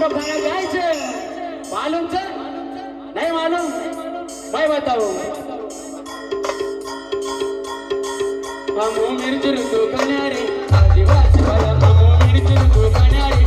लोग खाना जायचं मालूम सर नाही मालूम? मैं बताऊ हमो मिरची ऋतू कन्यारे आदिवासी बाया हमो मिरची ऋतू कन्यारे